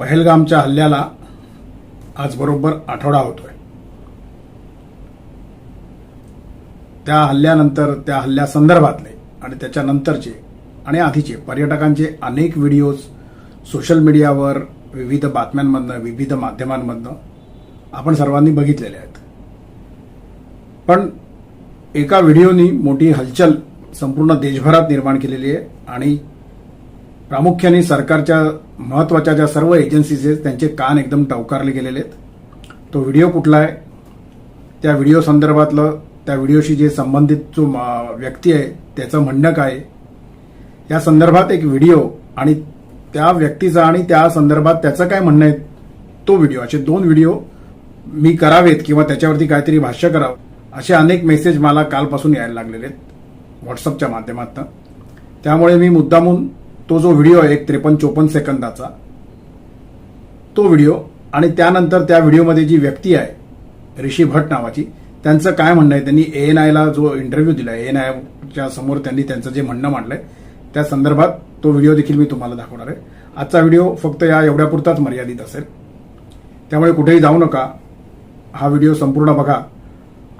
पहलगामच्या हल्ल्याला आज बरोबर आठवडा होतोय. त्या हल्ल्यानंतर त्या हल्ल्यासंदर्भातले आणि त्याच्यानंतरचे आणि आधीचे पर्यटकांचे अनेक व्हिडिओज सोशल मीडियावर विविध बातम्यांमधनं विविध माध्यमांमधनं आपण सर्वांनी बघितलेले आहेत. पण एका व्हिडिओनी मोठी हलचल संपूर्ण देशभरात निर्माण केलेली आहे आणि प्रामुख्याने सरकारच्या महत्त्वाच्या ज्या सर्व एजन्सीज आहेत त्यांचे कान एकदम टवकारले गेलेले आहेत. तो व्हिडिओ कुठला आहे? त्या व्हिडिओ संदर्भातलं त्या व्हिडिओशी जे संबंधित जो व्यक्ती आहे त्याचं म्हणणं काय आहे? या संदर्भात एक व्हिडिओ आणि त्या व्यक्तीचा आणि त्या संदर्भात त्याचं काय म्हणणं आहे तो व्हिडिओ. असे दोन व्हिडिओ मी करावेत किंवा त्याच्यावरती काहीतरी भाष्य करावं असे अनेक मेसेज मला कालपासून यायला लागलेले आहेत व्हॉट्सअपच्या माध्यमातून. त्यामुळे मी मुद्दामून तो जो व्हिडिओ आहे एक त्रेपन्न चोपन्न सेकंदाचा तो व्हिडिओ आणि त्यानंतर त्या व्हिडिओमध्ये जी व्यक्ती आहे ऋषी भट नावाची त्यांचं काय म्हणणं आहे? त्यांनी ए एन आयला जो इंटरव्ह्यू दिला ए एन आयच्या समोर त्यांनी त्यांचं जे म्हणणं मांडलंय त्या संदर्भात तो व्हिडिओ देखील मी तुम्हाला दाखवणार आहे. आजचा व्हिडिओ फक्त या एवढ्यापुरताच मर्यादित असेल. त्यामुळे कुठेही जाऊ नका. हा व्हिडिओ संपूर्ण बघा.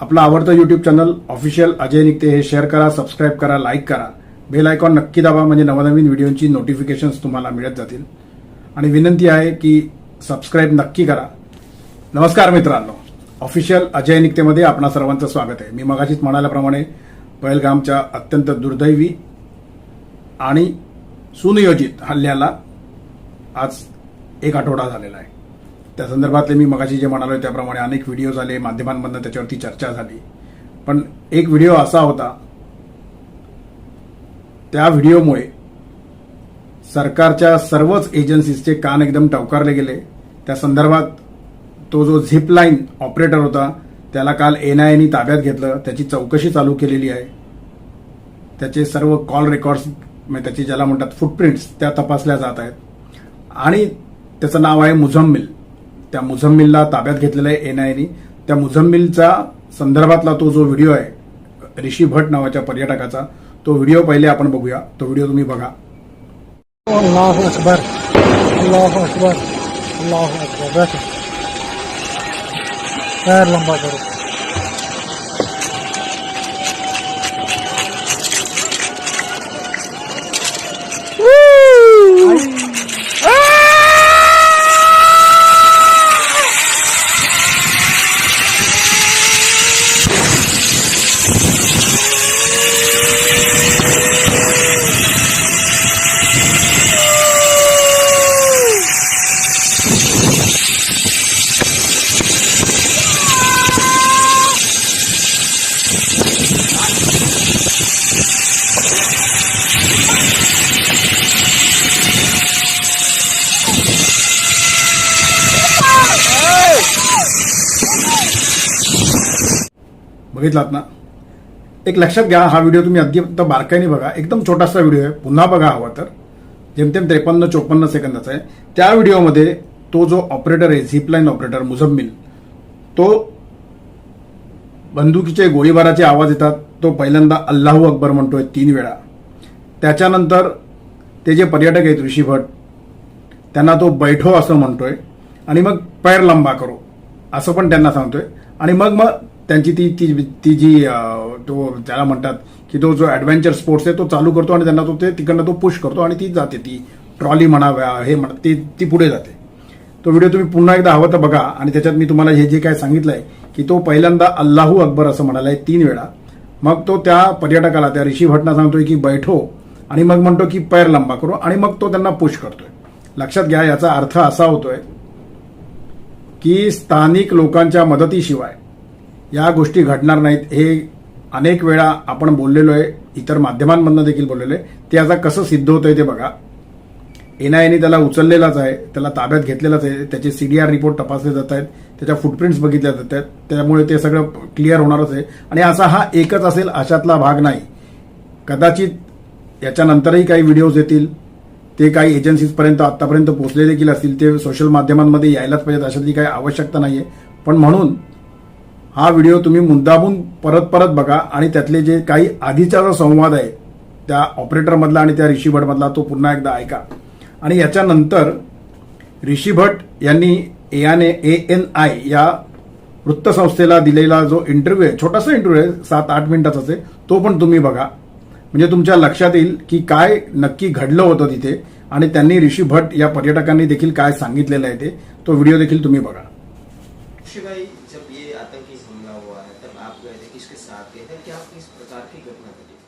आपलं आवडतं यूट्यूब चॅनल ऑफिशियल अजय निघते हे शेअर करा सबस्क्राईब करा लाईक करा. बेल आयकॉन नक्की दाबा म्हणजे नवनवीन व्हिडिओची नोटिफिकेशन्स तुम्हाला मिळत जातील. आणि विनंती आहे की सबस्क्राईब नक्की करा. नमस्कार मित्रांनो. ऑफिशियल अजय निकतेमध्ये आपणा सर्वांचं स्वागत आहे. मी मगाशीच म्हणाल्याप्रमाणे पहलगामच्या अत्यंत दुर्दैवी आणि सुनियोजित हल्ल्याला आज एक आठवडा झालेला आहे. त्या संदर्भातले मी मगाशी जे म्हणालो त्याप्रमाणे अनेक व्हिडिओ झाले माध्यमांमधनं त्याच्यावरती चर्चा झाली. पण एक व्हिडिओ असा होता त्या व्हिडिओमुळे सरकारच्या सर्वच एजन्सीजचे कान एकदम टवकारले गेले. त्या संदर्भात तो जो झिप लाईन ऑपरेटर होता त्याला काल एन आयनी ताब्यात घेतलं. त्याची चौकशी चालू केलेली आहे. त्याचे सर्व कॉल रेकॉर्ड्स म्हणजे त्याची ज्याला म्हणतात फुटप्रिंट्स त्या तपासल्या जात आहेत. आणि त्याचं नाव आहे मुझम्मिल. त्या मुझम्मिलला ताब्यात घेतलेलं आहे एन आयनी त्या मुझम्मिलचा संदर्भातला तो जो व्हिडिओ आहे ऋषी भट नावाच्या पर्यटकाचा तो वीडियो पहले अपन बगू तो वीडियो तुम्हें बघा. अल्लाह अकबर अल्लाह अकबर अल्लाह अकबर. पैर लंबा करो. बघितलात ना? एक लक्षात घ्या हा व्हिडिओ तुम्ही अत्यंत बारकाईने बघा. एकदम छोटासा व्हिडिओ आहे. पुन्हा बघा हवा तर. जेमतेम त्रेपन्न चोपन्न सेकंदाचा आहे. त्या व्हिडिओमध्ये तो जो ऑपरेटर आहे झिपलाईन ऑपरेटर मुझम्मिल तो बंदुकीचे गोळीबाराचे आवाज येतात. तो पहिल्यांदा अल्लाहू अकबर म्हणतोय तीन वेळा. त्याच्यानंतर ते जे पर्यटक आहेत ऋषी भट त्यांना तो बैठो असं म्हणतोय. आणि मग पैर लंबा करो. असं पण त्यांना सांगतोय. आणि मग मग त्यांची ती ती ती जी तो त्याला म्हणतात की तो जो ॲडव्हेंचर स्पोर्ट्स आहे तो चालू करतो आणि त्यांना तो ते तिकडनं तो पुश करतो आणि ती जाते ती ट्रॉली म्हणाव्या हे म्हणा ती ती पुढे जाते. तो व्हिडिओ तुम्ही पुन्हा एकदा हवं तर बघा आणि त्याच्यात मी तुम्हाला हे जे काय सांगितलंय की तो पहिल्यांदा अल्लाहू अकबर असं म्हणाला आहे तीन वेळा. मग तो त्या पर्यटकाला त्या ऋषी भटना सांगतोय की बैठो आणि मग म्हणतो की पैर लंबा करो आणि मग तो त्यांना पुश करतोय. लक्षात घ्या याचा अर्थ असा होतोय की स्थानिक लोकांच्या मदतीशिवाय या गोष्टी घडणार नाहीत हे अनेक वेळा आपण बोललेलो आहे इतर माध्यमांमधनं देखील बोललेलो आहे. ते आता कसं सिद्ध होतंय ते बघा. एनआयएने त्याला उचललेलाच आहे त्याला ताब्यात घेतलेलाच आहे त्याचे सीडीआर रिपोर्ट तपासले जात आहेत त्याच्या फुटप्रिंट्स बघितल्या जात आहेत त्यामुळे ते सगळं क्लिअर होणारच आहे. आणि असा हा एकच असेल अशातला भाग नाही. कदाचित याच्यानंतरही काही व्हिडिओज येतील ते काही एजन्सीजपर्यंत आतापर्यंत पोहोचले देखील असतील ते सोशल माध्यमांमध्ये यायलाच पाहिजेत अशातली काही आवश्यकता नाही आहे पण म्हणून हा व्हिडिओ तुम्ही मुद्दामून परत परत बघा आणि त्यातले जे काही आधीचा जो संवाद आहे त्या ऑपरेटरमधला आणि त्या ऋषी भटमधला तो पुन्हा एकदा ऐका. आणि याच्यानंतर ऋषी भट यांनी एआने ए एन आय या वृत्तसंस्थेला दिलेला जो इंटरव्ह्यू आहे छोटासा इंटरव्ह्यू आहे सात आठ मिनिटाचा आहे तो पण तुम्ही बघा. म्हणजे तुमच्या लक्षात येईल की काय नक्की घडलं होतं तिथे आणि त्यांनी ऋषी भट या पर्यटकांनी देखील काय सांगितलेलं आहे ते तो व्हिडिओ देखील तुम्ही बघा.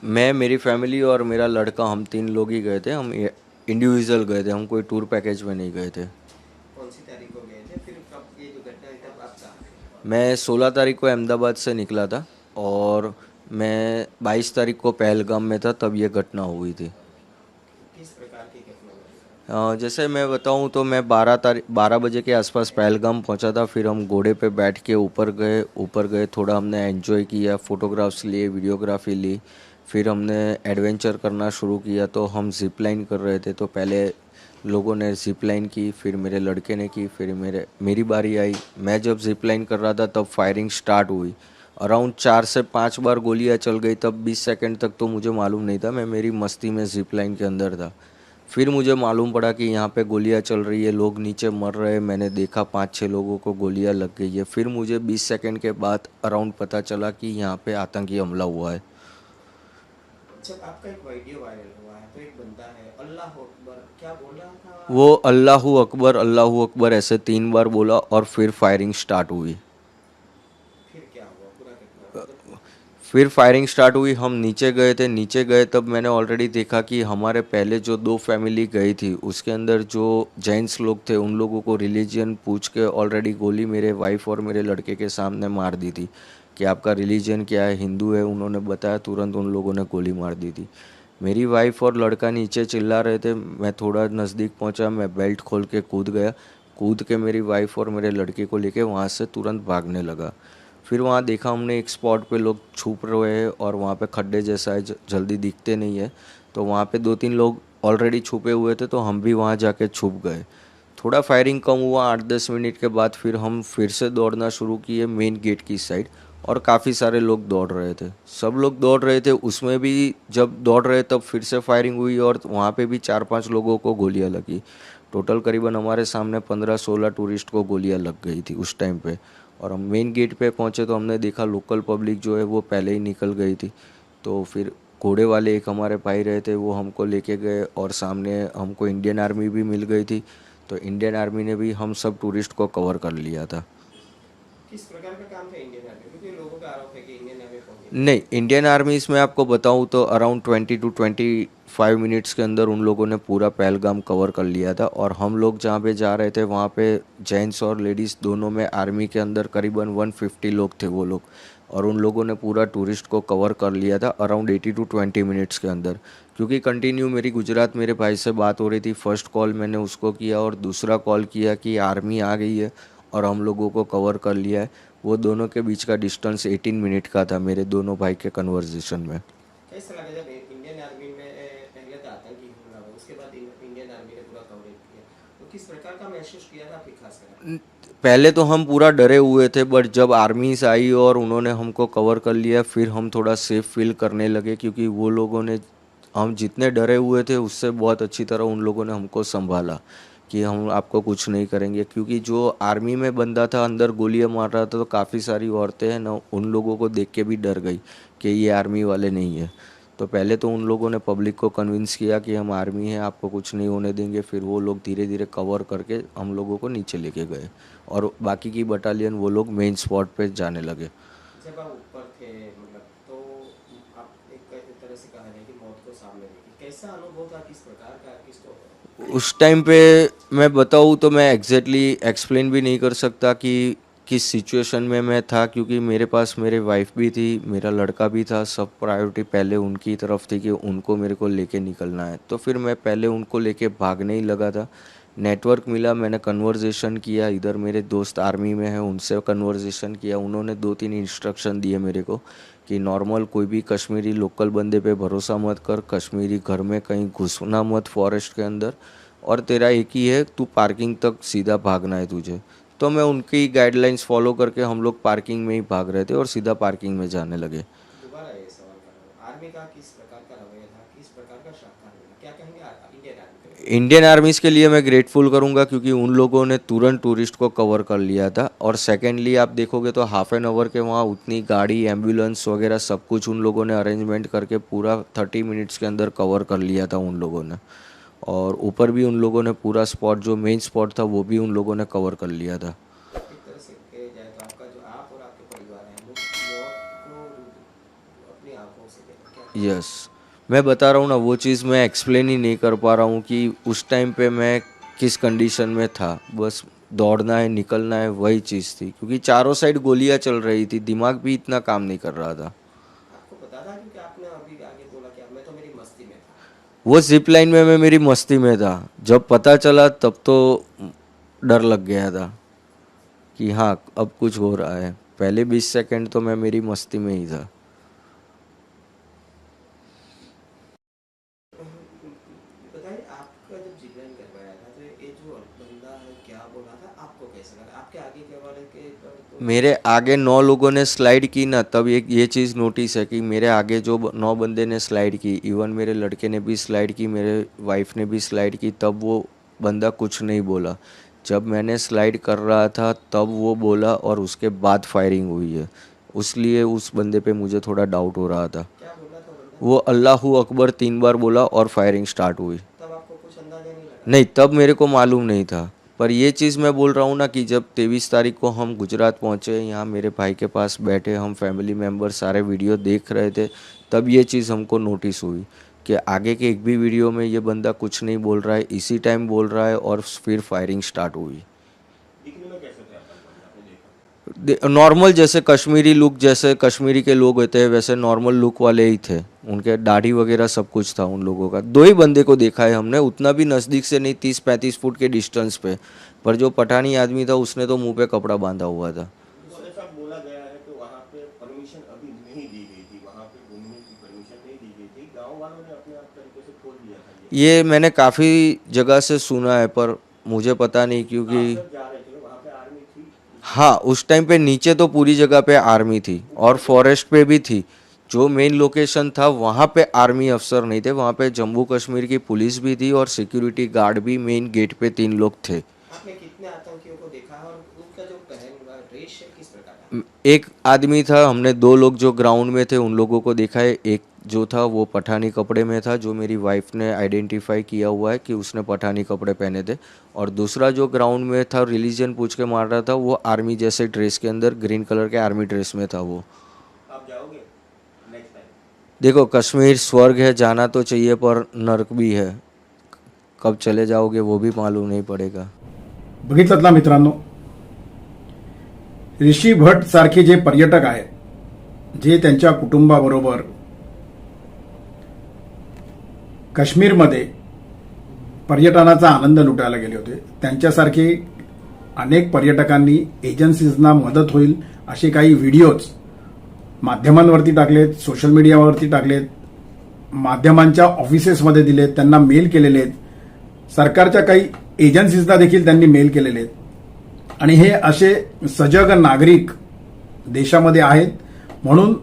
मैं मेरी फैमिली और मेरा लड़का हम तीन लोग ही गए थे। हम इंडिविजुअल गए थे। हम कोई टूर पैकेज में नहीं गए थे। कौन सी तारीख को गए थे? फिर कब ये जो घटना हुई तब आप कहाँ मैं 16 तारीख को अहमदाबाद से निकला था और मैं 22 तारीख को पहलगाम में था तब ये घटना हुई थी। किस प्रकार की घटना जैसे मैं बताऊँ तो मैं 12 तारीख 12 बजे के आसपास पहलगाम पहुँचा था। फिर हम घोड़े पे बैठ के ऊपर गए ऊपर गए थोड़ा हमने एंजॉय किया फोटोग्राफ्स लिए वीडियोग्राफी ली। फिर हमने एडवेंचर करना शुरू किया तो हम जिप लाइन कर रहे थे। तो पहले लोगों ने जिप लाइन की, फिर मेरे लड़के ने की, फिर मेरे, मेरी बारी आई। मैं जब जिप लाइन कर रहा था, तब फायरिंग स्टार्ट हुई। अराउंड चार से पाँच बार गोलियाँ चल गई, तब बीस सेकेंड तक तो मुझे मालूम नहीं था, मैं मेरी मस्ती में जिप लाइन के अंदर था। फिर मुझे मालूम पड़ा कि यहाँ पे गोलियाँ चल रही है, लोग नीचे मर रहे मैंने देखा पाँच छः लोगों को गोलियाँ लग गई है। फिर मुझे बीस सेकंड के बाद अराउंड पता चला कि यहाँ पे आतंकी हमला हुआ है। जब आपका एक वीडियो वायरल हुआ है तो एक बंदा है अल्लाह अकबर क्या बोल था? वो अल्लाह अकबर अल्लाह अकबर ऐसे तीन बार बोला और फिर फायरिंग स्टार्ट हुई। फिर क्या हुआ? पूरा फिर फायरिंग स्टार्ट हुई हम नीचे गए थे नीचे गए तब मैंने ऑलरेडी देखा कि हमारे पहले जो दो फैमिली गई थी उसके अंदर जो जैंट्स लोग थे उन लोगों को रिलीजन पूछ के ऑलरेडी गोली मेरे वाइफ और मेरे लड़के के सामने मार दी थी। कि आपका रिलीजन क्या है, हिंदू है, उन्होंने बताया, तुरंत उन लोगों ने गोली मार दी थी। मेरी वाइफ और लड़का नीचे चिल्ला रहे थे, मैं थोड़ा नज़दीक पहुँचा, मैं बेल्ट खोल के कूद गया। कूद के मेरी वाइफ और मेरे लड़के को लेके वहाँ से तुरंत भागने लगा। फिर वहाँ देखा हमने एक स्पॉट पे लोग छुप रहे हैं और वहाँ पे खड्डे जैसा है जल्दी दिखते नहीं है। तो वहाँ पे दो तीन लोग ऑलरेडी छुपे हुए थे तो हम भी वहाँ जाके छुप गए। थोड़ा फायरिंग कम हुआ, आठ दस मिनट के बाद फिर हम फिर से दौड़ना शुरू किए मेन गेट की साइड और काफ़ी सारे लोग दौड़ रहे थे। सब लोग दौड़ रहे थे, उसमें भी जब दौड़ रहे तब फिर से फायरिंग हुई और वहाँ पे भी चार पाँच लोगों को गोलियाँ लगी। टोटल करीबन हमारे सामने पंद्रह सोलह टूरिस्ट को गोलियाँ लग गई थी उस टाइम पे। और हम मेन गेट पे पहुँचे तो हमने देखा लोकल पब्लिक जो है वो पहले ही निकल गई थी। तो फिर घोड़े वाले एक हमारे भाई रहे थे, वो हमको लेके गए और सामने हमको इंडियन आर्मी भी मिल गई थी। तो इंडियन आर्मी ने भी हम सब टूरिस्ट को कवर कर लिया था। नहीं इंडियन आर्मी इसमें आपको बताऊँ तो around twenty two twenty five minutes के अंदर उन लोगों ने पूरा पहलगाम कवर कर लिया था और हम लोग जहाँ पे जा रहे थे वहाँ पे जेंट्स और लेडीज़ दोनों में आर्मी के अंदर करीबन 150 लोग थे वो लोग और उन लोगों ने पूरा टूरिस्ट को कवर कर लिया था अराउंड 80 टू 20 मिनट्स के अंदर। क्योंकि कंटिन्यू मेरी गुजरात मेरे भाई से बात हो रही थी फ़र्स्ट कॉल मैंने उसको किया और दूसरा कॉल किया कि आर्मी आ गई है। और हम लोगों को कवर कर लिया है। वो दोनों के बीच का डिस्टेंस 18 मिनट का था मेरे दोनों भाई के कन्वर्जेशन में। कैसा लगा जब इंडियन आर्मी में पहले तो आतंकी हमला हुआ उसके बाद इंडियन आर्मी ने पूरा कवरेज किया। तो किस प्रकार का महसूस किया था आपकी खास कर पहले तो हम पूरा डरे हुए थे बट जब आर्मी से आई और उन्होंने हमको कवर कर लिया फिर हम थोड़ा सेफ़ फील करने लगे क्योंकि वो लोगों ने हम जितने डरे हुए थे उससे बहुत अच्छी तरह उन लोगों ने हमको संभाला। कि हम आपको कुछ नहीं करेंगे। क्योंकि जो आर्मी में बंदा था, अंदर गोलियाँ मार रहा था तो काफ़ी सारी औरतें हैं ना, उन लोगों को देख के भी डर गई कि ये आर्मी वाले नहीं है। तो पहले तो उन लोगों ने पब्लिक को कन्विंस किया कि हम आर्मी हैं, आपको कुछ नहीं होने देंगे। फिर वो लोग धीरे धीरे कवर करके हम लोगों को नीचे लेके गए। और बाकी की बटालियन वो लोग मेन स्पॉट पे जाने लगे। जब आप ऊपर थे मतलब तो आप एक तरह से कहा जाए कि मौत को सामने देखी कैसा अनुभव था, किस प्रकार का किसको उस टाइम पे मैं बताऊँ तो मैं एग्जैक्टली exactly एक्सप्लेन भी नहीं कर सकता कि किस सिचुएशन में मैं था, क्योंकि मेरे पास मेरे वाइफ भी थी, मेरा लड़का भी था, सब प्रायोरिटी पहले उनकी तरफ़ थी कि उनको मेरे को लेके निकलना है। तो फिर मैं पहले उनको लेके भागने ही लगा था। नेटवर्क मिला, मैंने कन्वर्जेशन किया, इधर मेरे दोस्त आर्मी में हैं, उनसे कन्वर्जेशन किया, उन्होंने दो तीन इंस्ट्रक्शन दिए मेरे को कि नॉर्मल कोई भी कश्मीरी लोकल बंदे पे भरोसा मत कर, कश्मीरी घर में कहीं घुसना मत फॉरेस्ट के अंदर और तेरा एक ही है, तू पार्किंग तक सीधा भागना है तुझे। तो मैं उनकी गाइडलाइंस फॉलो करके हम लोग पार्किंग में ही भाग रहे थे और सीधा पार्किंग में जाने लगे। आर्मी का किस प्रकार का रवैया था किस प्रकार का शाखा मिला क्या कहेंगे आ- इंडियन आर्मीज के लिए मैं ग्रेटफुल करूँगा क्योंकि उन लोगों ने तुरंत टूरिस्ट को कवर कर लिया था। और सेकेंडली आप देखोगे तो हाफ़ एन आवर के वहाँ उतनी गाड़ी एंबुलेंस वगैरह सब कुछ उन लोगों ने अरेंजमेंट करके पूरा थर्टी मिनट्स के अंदर कवर कर लिया था उन लोगों ने। और ऊपर भी उन लोगों ने पूरा स्पॉट जो मेन स्पॉट था, वो भी उन लोगों ने कवर कर लिया था। यस मैं बता रहा हूँ ना वो चीज़ मैं एक्सप्लेन ही नहीं कर पा रहा हूँ कि उस टाइम पे मैं किस कंडीशन में था। बस दौड़ना है निकलना है वही चीज़ थी। क्योंकि चारों साइड गोलियाँ चल रही थी दिमाग भी इतना काम नहीं कर रहा था। आपको पता था क्योंकि आपने अभी आगे बोला कि अब मैं तो वो जिप लाइन में मैं मेरी मस्ती में था। जब पता चला तब तो डर लग गया था कि हाँ अब कुछ हो रहा है। पहले बीस सेकंड तो मैं मेरी मस्ती में ही था बताइए आपका जब जिब्राइन करवाया था तो ये जो बंदा है क्या बोला था आपको कैसा लगा आपके आगे के वाले के पर तो मेरे आगे नौ लोगों ने स्लाइड की ना तब एक ये चीज़ नोटिस है कि मेरे आगे जो नौ बंदे ने स्लाइड की इवन मेरे लड़के ने भी स्लाइड की मेरे वाइफ ने भी स्लाइड की तब वो बंदा कुछ नहीं बोला। जब मैंने स्लाइड कर रहा था तब वो बोला और उसके बाद फायरिंग हुई है। उसलिए उस बंदे पे मुझे थोड़ा डाउट हो रहा था। वो अल्लाह अकबर तीन बार बोला और फायरिंग स्टार्ट हुई। तब आपको कुछ नहीं नहीं तब मेरे को मालूम नहीं था। पर ये चीज़ मैं बोल रहा हूँ ना कि जब तेईस तारीख को हम गुजरात पहुँचे, यहाँ मेरे भाई के पास बैठे, हम फैमिली मेंबर सारे वीडियो देख रहे थे, तब ये चीज़ हमको नोटिस हुई कि आगे के एक भी वीडियो में ये बंदा कुछ नहीं बोल रहा है, इसी टाइम बोल रहा है और फिर फायरिंग स्टार्ट हुई। नॉर्मल जैसे कश्मीरी लुक जैसे कश्मीरी के लोग होते हैं वैसे नॉर्मल लुक वाले ही थे। उनके दाढ़ी वगैरह सब कुछ था उन लोगों का। दो ही बंदे को देखा है हमने उतना भी नज़दीक से नहीं तीस पैंतीस फुट के डिस्टेंस पे। पर जो पठानी आदमी था उसने तो मुँह पे कपड़ा बांधा हुआ था। ये। मैंने काफ़ी जगह से सुना है पर मुझे पता नहीं क्योंकि जब जा रहे थे वहाँ पे आर्मी थी हाँ उस टाइम पे नीचे तो पूरी जगह पे आर्मी थी और फॉरेस्ट पे भी थी। जो मेन लोकेशन था वहाँ पे आर्मी अफसर नहीं थे वहाँ पे जम्मू कश्मीर की पुलिस भी थी और सिक्योरिटी गार्ड भी मेन गेट पे तीन लोग थे। एक आदमी था हमने दो लोग जो ग्राउंड में थे उन लोगों को देखा है एक जो था वो पठानी कपड़े में था जो मेरी वाइफ ने आइडेंटिफाई किया हुआ है कि उसने पठानी कपड़े पहने थे। और दूसरा जो ग्राउंड में था रिलीजन पूछ के मार रहा था वो आर्मी जैसे ड्रेस के अंदर ग्रीन कलर के आर्मी ड्रेस में था वो। आप जाओगे? देखो कश्मीर स्वर्ग है जाना तो चाहिए पर नर्क भी है। कब चले जाओगे वो भी मालूम नहीं पड़ेगा। बघितलं ना मित्रांनो ऋषी भट सारखे जे पर्यटक आहेत जे त्यांच्या कुटुंबाबरोबर काश्मीरमध्ये पर्यटनाचा आनंद लुटायला गेले होते. त्यांच्यासारखे अनेक पर्यटकांनी एजन्सीजना मदत होईल असे काही व्हिडिओज माध्यमांवरती टाकलेत सोशल मीडियावरती टाकलेत माध्यमांच्या ऑफिसेसमध्ये दिलेत त्यांना मेल केलेले आहेत. सरकारच्या काही एजन्सीजना देखील त्यांनी मेल केलेले आहेत. आणि हे असे सजग नागरिक देशामध्ये आहेत. म्हणून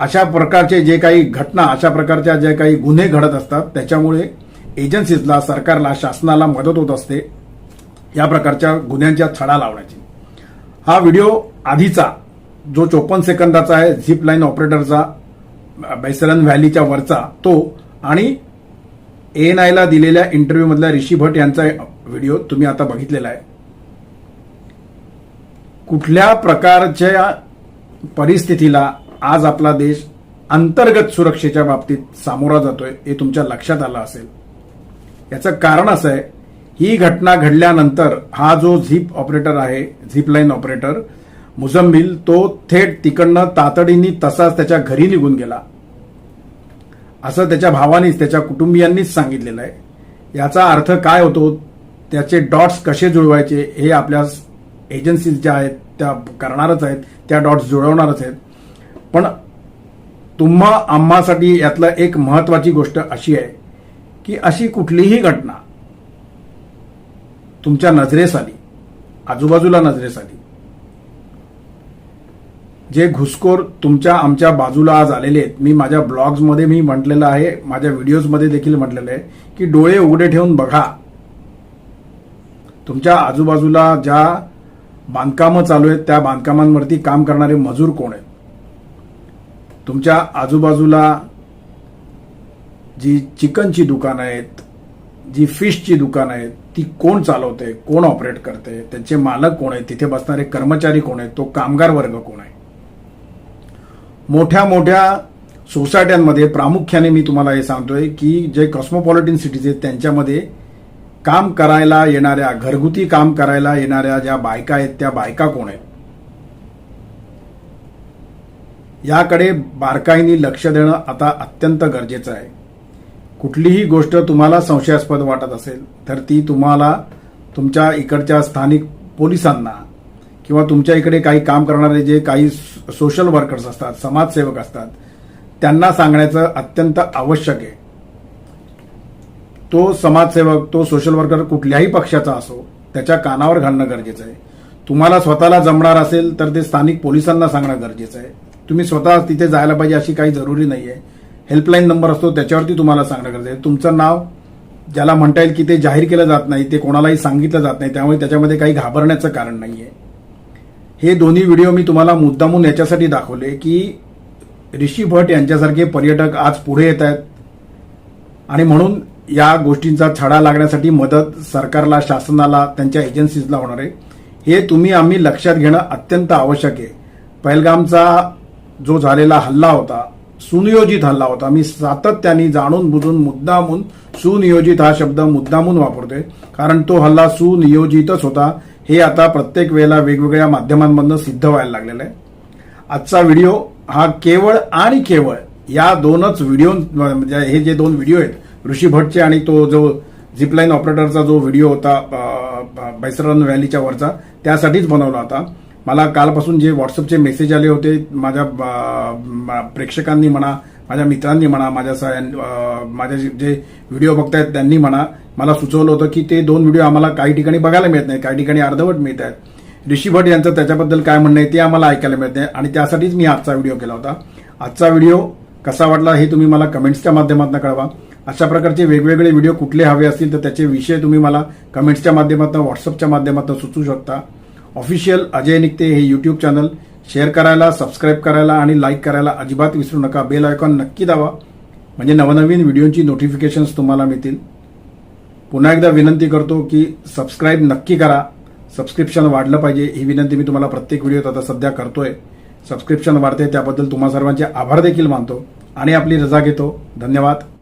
अशा प्रकारचे जे काही घटना अशा प्रकारच्या जे काही गुन्हे घडत असतात त्याच्यामुळे एजन्सीजला सरकारला शासनाला मदत होत असते या प्रकारच्या गुन्ह्यांच्या छडा लावण्याची. हा व्हिडिओ आधीचा जो चोपन्न सेकंदाचा आहे झिप लाईन ऑपरेटरचा बैसलन व्हॅलीच्या वरचा तो आणि एन आयला दिलेल्या इंटरव्ह्यूमधल्या ऋषी भट यांचा व्हिडिओ तुम्ही आता बघितलेला आहे. कुठल्या प्रकारच्या परिस्थितीला आज आपला देश अंतर्गत सुरक्षेच्या बाबतीत सामोरा जातोय हे तुमच्या लक्षात आलं असेल. याचं कारण असं आहे ही घटना घडल्यानंतर हा जो झीप ऑपरेटर आहे झीप लाईन ऑपरेटर मुजम्मिल तो थेट तिकडनं तातडीने तसाच त्याच्या घरी निघून गेला. असं त्याच्या भावानीच त्याच्या कुटुंबियांनीच सांगितलेलं आहे. याचा अर्थ काय होतो त्याचे डॉट्स कसे जुळवायचे हे आपल्या एजन्सीज ज्या आहेत त्या करणारच आहेत त्या डॉट्स जुळवणारच आहेत. पण तुम्हा आम्हासाठी यातलं एक महत्वाची गोष्ट अशी आहे की अशी कुठलीही घटना तुमच्या नजरेस आली आजूबाजूला नजरेस आली. जे घुसखोर तुमच्या आमच्या बाजूला आज आलेले आहेत मी माझ्या ब्लॉग्समध्ये मी म्हटलेलं आहे माझ्या व्हिडिओजमध्ये देखील म्हटलेलं आहे की डोळे उघडे ठेवून बघा. तुमच्या आजूबाजूला ज्या बांधकामं चालू आहेत त्या बांधकामांवरती काम करणारे मजूर कोण आहेत? तुमच्या आजूबाजूला जी चिकनची दुकानं आहेत जी फिशची दुकानं आहेत ती कोण चालवते कोण ऑपरेट करते त्यांचे मालक कोण आहेत तिथे बसणारे कर्मचारी कोण आहेत तो कामगार वर्ग कोण आहे? मोठ्या मोठ्या सोसायट्यांमध्ये प्रामुख्याने मी तुम्हाला हे सांगतोय की जे कॉस्मोपॉलिटन सिटीज आहेत त्यांच्यामध्ये काम करायला येणाऱ्या घरगुती काम करायला येणाऱ्या ज्या बायका आहेत त्या बायका कोण आहेत? याकडे बारकाईने लक्ष देणं आता अत्यंत गरजेचं आहे. कुठलीही गोष्ट तुम्हाला संशयास्पद वाटत असेल तर ती तुम्हाला तुमच्या इकडच्या स्थानिक पोलिसांना किंवा तुमच्या इकडे काही काम करणारे जे काही सोशल वर्कर्स असतात समाजसेवक असतात त्यांना सांगण्याचं अत्यंत आवश्यक आहे. तो समाजसेवक तो सोशल वर्कर कुठल्याही पक्षाचा असो त्याच्या कानावर घालणं गरजेचं आहे. तुम्हाला स्वतःला जमणार असेल तर ते स्थानिक पोलिसांना सांगणं गरजेचं आहे. तुम्ही स्वतः तिथे जायला पाहिजे अशी काही जरुरी नाही आहे हेल्पलाईन नंबर असतो त्याच्यावरती तुम्हाला सांगणं गरजेचं आहे. तुमचं नाव ज्याला म्हणता येईल की ते जाहीर केलं जात नाही ते कोणालाही सांगितलं जात नाही त्यामुळे त्याच्यामध्ये काही घाबरण्याचं कारण नाही आहे हे दोन्ही व्हिडिओ मी तुम्हाला मुद्दामून याच्यासाठी दाखवले की ऋषी भट यांच्यासारखे पर्यटक आज पुढे येत आहेत. आणि म्हणून या गोष्टींचा छडा लागण्यासाठी मदत सरकारला शासनाला त्यांच्या एजन्सीजला होणार आहे. हे तुम्ही आम्ही लक्षात घेणं अत्यंत आवश्यक आहे. पहलगामचा जो झालेला हल्ला होता सुनियोजित हल्ला होता. मी सातत्याने जाणून बुजून मुद्दामून सुनियोजित हा शब्द मुद्दामून वापरतोय. कारण तो हल्ला सुनियोजितच होता. हे आता प्रत्येक वेळेला वेगवेगळ्या माध्यमांमधनं सिद्ध व्हायला लागलेलं आहे. आजचा व्हिडिओ हा केवळ आणि केवळ या दोनच व्हिडिओ म्हणजे हे जे दोन व्हिडिओ आहेत ऋषी भटचे आणि तो जो झिपलाईन ऑपरेटरचा जो व्हिडिओ होता बैसरन व्हॅलीच्या वरचा त्यासाठीच बनवला होता. मला कालपासून जे व्हॉट्सअपचे मेसेज आले होते माझ्या प्रेक्षकांनी म्हणा माझ्या मित्रांनी म्हणा माझ्या माझ्या जे- जे व्हिडिओ बघतायत त्यांनी म्हणा मला सुचवलं होतं की ते दोन व्हिडिओ आम्हाला काही ठिकाणी बघायला मिळत नाही काही ठिकाणी अर्धवट मिळत आहेत. ऋषी भट यांचं त्याच्याबद्दल काय म्हणणं आहे ते आम्हाला ऐकायला मिळत नाही आणि त्यासाठीच मी आजचा व्हिडिओ केला होता. आजचा व्हिडिओ कसा वाटला हे तुम्ही मला कमेंट्सच्या माध्यमातून कळवा. अशा प्रकारचे वेगवेगळे व्हिडिओ कुठले हवे असतील तर त्याचे विषय तुम्ही मला कमेंट्सच्या माध्यमातून व्हॉट्सअपच्या माध्यमातून सुचू शकता. ऑफिशियल अजय निघते हे यूट्यूब चॅनल शेअर करायला सबस्क्राईब करायला आणि लाईक करायला अजिबात विसरू नका. बेल आयकॉन नक्की दावा म्हणजे नवनवीन व्हिडिओची नोटिफिकेशन्स तुम्हाला मिळतील. पुन्हा एकदा विनंती करतो की सबस्क्राईब नक्की करा. सबस्क्रिप्शन वाढलं पाहिजे. ही विनंती मी तुम्हाला प्रत्येक व्हिडिओत आता सध्या करतोय. सबस्क्रिप्शन वाढते त्याबद्दल तुम्हा सर्वांचे आभार देखील मानतो. आणि आपली रजा घेतो. धन्यवाद.